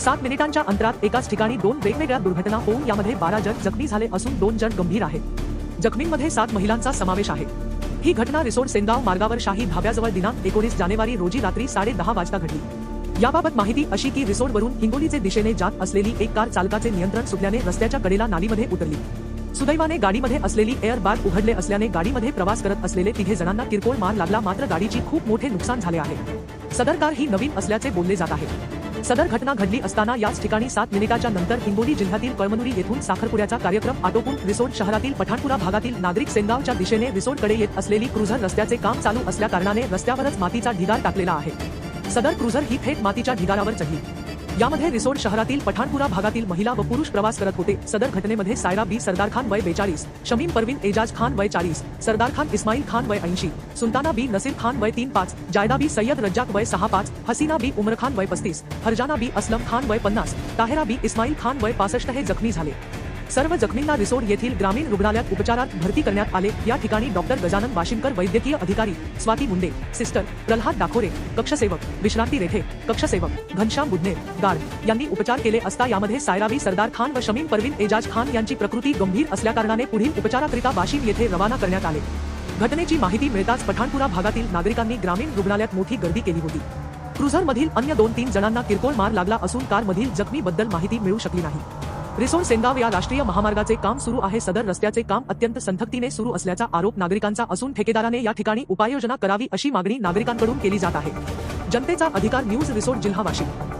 सात मिनिटांच्या अंतरात एकाच ठिकाणी दोन वेगवेगळ्या दुर्घटना होऊन यामध्ये बारा जण जखमी झाले असून दोन जण गंभीर आहेत. जखमींमध्ये सात महिलांचा समावेश आहे. ही घटना रिसोड सेनगाव मार्गावर शाही धाब्याजवळ दिनांक एकोणीस जानेवारी रोजी रात्री साडे दहा वाजता घडली. याबाबत माहिती अशी की रिसोडवरून हिंगोलीचे दिशेने जात असलेली एक कार चालकाचे नियंत्रण सुटल्याने रस्त्याच्या कडेला नालीमध्ये उतरली. सुदैवाने गाडीमध्ये असलेली एअर बॅग उघडले असल्याने गाडीमध्ये प्रवास करत असलेले तिघे जणांना किरकोळ मार लागला मात्र गाडीची खूप मोठे नुकसान झाले आहे. सदर कार ही नवीन असल्याचे बोलले जात आहे. सदर घटना घडली असताना याच ठिकाणी सात मिनिटाच्या नंतर हिंगोली जिल्ह्यातील कळमनुरी येथून साखरपुड्याचा कार्यक्रम आटोपून रिसोड शहरातील पठाणपुरा भागातील नागरिक सेनगावच्या दिशेने रिसोडकडे येत असलेली क्रुझर रस्त्याचे काम चालू असल्या कारणाने रस्त्यावरच मातीचा ढिगार टाकलेला आहे. सदर क्रुझर ही थेट मातीच्या ढिगारावर चढली. यामध्ये रिसोड शहरातील पठाणपुरा भागातील महिला व पुरुष प्रवास करत होते. सदर घटनेमध्ये सायरा बी. सरदार खान वय बेचाळीस, शमीम परवीन एजाज खान वय चाळीस, सरदार खान इस्माईल खान वय ऐंशी, सुलताना बी. नसीर खान वय तीन पाच, जायदा बी. सय्यद रज्जाक वय सहा पाच, हसीना बी. उमर खान वय पस्तीस, हरजाना बी. असलम खान वय पन्नास, ताहेरा बी. इस्माईल खान वय पासष्ट हे जखमी झाले. सर्व जखमींना रिसोड येथील ग्रामीण रुग्णालयात उपचारात भरती करण्यात आले. या ठिकाणी डॉक्टर गजानन वाशिमकर वैद्यकीय अधिकारी स्वाती मुंडे सिस्टर प्रल्हाद दाखोरे कक्षसेवक विश्रांती रेठे कक्षसेवक घनश्याम बुधने गार्ड यांनी उपचार केले असता यामध्ये सायरावी सरदार खान व शमीम परवीन एजाज खान यांची प्रकृती गंभीर असल्याकारणाने पुढील उपचाराकरिता वाशिम येथे रवाना करण्यात आले. घटनेची माहिती मिळताच पठाणपुरा भागातील नागरिकांनी ग्रामीण रुग्णालयात मोठी गर्दी केली होती. क्रुझर मधील अन्य दोन तीन जणांना किरकोळ मार लागला असून कार मधील जखमीबद्दल माहिती मिळू शकली नाही. रिसोड सेनगाव या राष्ट्रीय महामार्गाचे काम सुरू आहे. सदर रस्त्याचे काम अत्यंत संथक्तीने सुरू असल्याचा आरोप नागरिकांचा असून ठेकेदाराने या ठिकाणी उपाययोजना करावी अशी मागणी नागरिकांकडून केली जात आहे. जनतेचा अधिकार न्यूज रिसोड जिल्हा वाशिम.